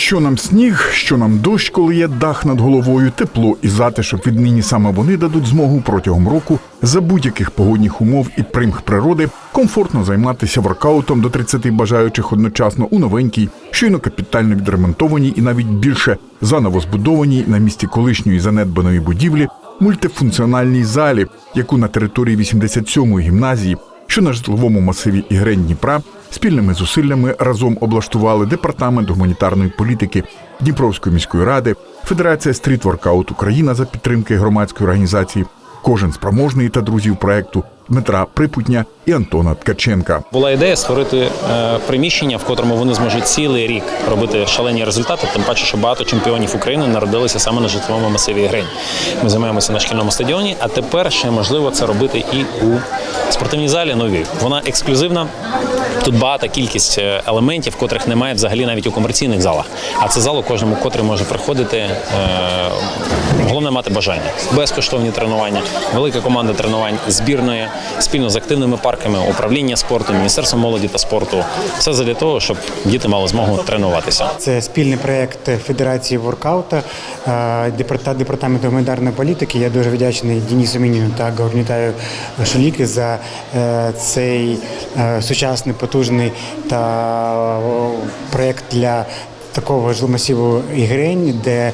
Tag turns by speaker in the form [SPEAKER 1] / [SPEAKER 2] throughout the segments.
[SPEAKER 1] Що нам сніг, що нам дощ, коли є дах над головою, тепло і затишок віднині саме вони дадуть змогу протягом року за будь-яких погодних умов і примх природи комфортно займатися воркаутом до 30 бажаючих одночасно у новенькій, щойно капітально відремонтованій і навіть більше заново збудованій на місці колишньої занедбаної будівлі мультифункціональній залі, яку на території 87-ї гімназії що на житловому масиві Ігрень Дніпра спільними зусиллями разом облаштували департамент гуманітарної політики Дніпровської міської ради, Федерація стрітворкаут Україна за підтримки громадської організації, кожен спроможний та друзів проекту Дмитра Припутня і Антона Ткаченка.
[SPEAKER 2] Була ідея створити е, приміщення, в котрому вони зможуть цілий рік робити шалені результати. Тим паче, що багато чемпіонів України народилися саме на житловому масиві Грень. Ми займаємося на шкільному стадіоні, а тепер ще можливо це робити і у спортивній залі новій. Вона ексклюзивна. Тут багата кількість е, елементів, котрих немає взагалі навіть у комерційних залах. А це зал у кожному, котрий може приходити. Е, головне мати бажання. Безкоштовні тренування, велика команда тренувань збірної спільно з активними парками, управління спорту, міністерством молоді та спорту. Все задля того, щоб діти мали змогу тренуватися.
[SPEAKER 3] Це спільний проєкт Федерації воркаута е, та департаменту гуманітарної політики. Я дуже вдячний Денису Мініну та Горнітаю Шуліки за цей сучасний, потужний та проєкт для. Такого ж масиву ігрень, де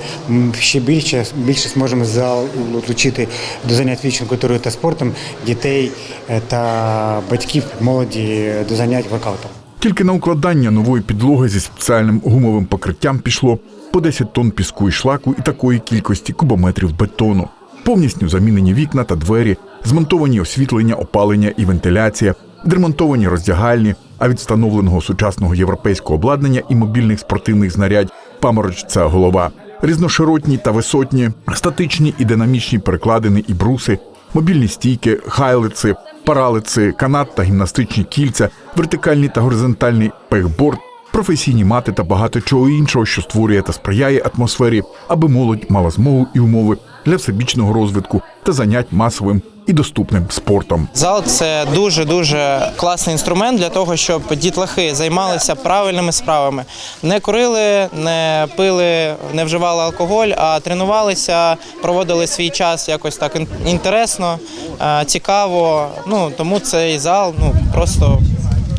[SPEAKER 3] ще більше більше зможемо залучити до занять фізичною культурою та спортом дітей е, та батьків молоді до занять воркаутом.
[SPEAKER 1] Тільки на укладання нової підлоги зі спеціальним гумовим покриттям пішло по 10 тонн піску і шлаку і такої кількості кубометрів бетону. Повністю замінені вікна та двері, змонтовані освітлення, опалення і вентиляція, відремонтовані роздягальні, а від встановленого сучасного європейського обладнання і мобільних спортивних знарядь паморочця голова. Різноширотні та висотні, статичні і динамічні перекладини і бруси, мобільні стійки, хайлиці, паралиці, канат та гімнастичні кільця, вертикальний та горизонтальний пейкборд, професійні мати та багато чого іншого, що створює та сприяє атмосфері, аби молодь мала змогу і умови для всебічного розвитку та занять масовим і доступним спортом.
[SPEAKER 4] Зал це дуже дуже класний інструмент для того, щоб дітлахи займалися правильними справами. Не курили, не пили, не вживали алкоголь, а тренувалися, проводили свій час якось так інтересно, е, цікаво. Ну тому цей зал ну просто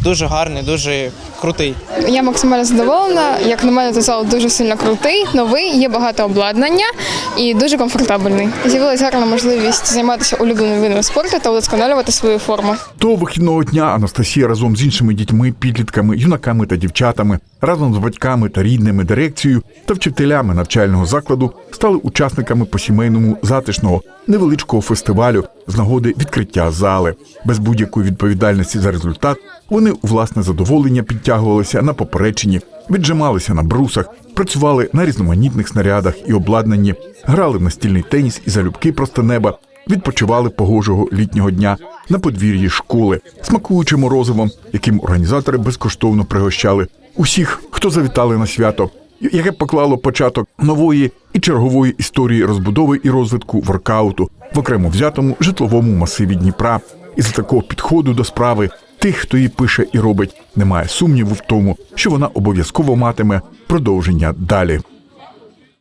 [SPEAKER 4] дуже гарний, дуже крутий.
[SPEAKER 5] Я максимально задоволена. Як на мене, цей зал дуже сильно крутий, новий, є багато обладнання і дуже комфортабельний. З'явилася гарна можливість займатися улюбленим видом спорту та удосконалювати свою форму.
[SPEAKER 1] Того вихідного дня Анастасія разом з іншими дітьми, підлітками, юнаками та дівчатами, разом з батьками та рідними, дирекцією та вчителями навчального закладу стали учасниками посімейному затишного невеличкого фестивалю з нагоди відкриття зали. Без будь-якої відповідальності за результат вони у власне задоволення підтягувалися на поперечині, віджималися на брусах, працювали на різноманітних снарядах і обладнанні, грали в настільний теніс і залюбки просто неба, відпочивали погожого літнього дня на подвір'ї школи, смакуючи морозивом, яким організатори безкоштовно пригощали усіх, хто завітали на свято, яке поклало початок нової і чергової історії розбудови і розвитку воркауту в окремо взятому житловому масиві Дніпра. І за такого підходу до справи тих, хто її пише і робить, немає сумніву в тому, що вона обов'язково матиме продовження далі.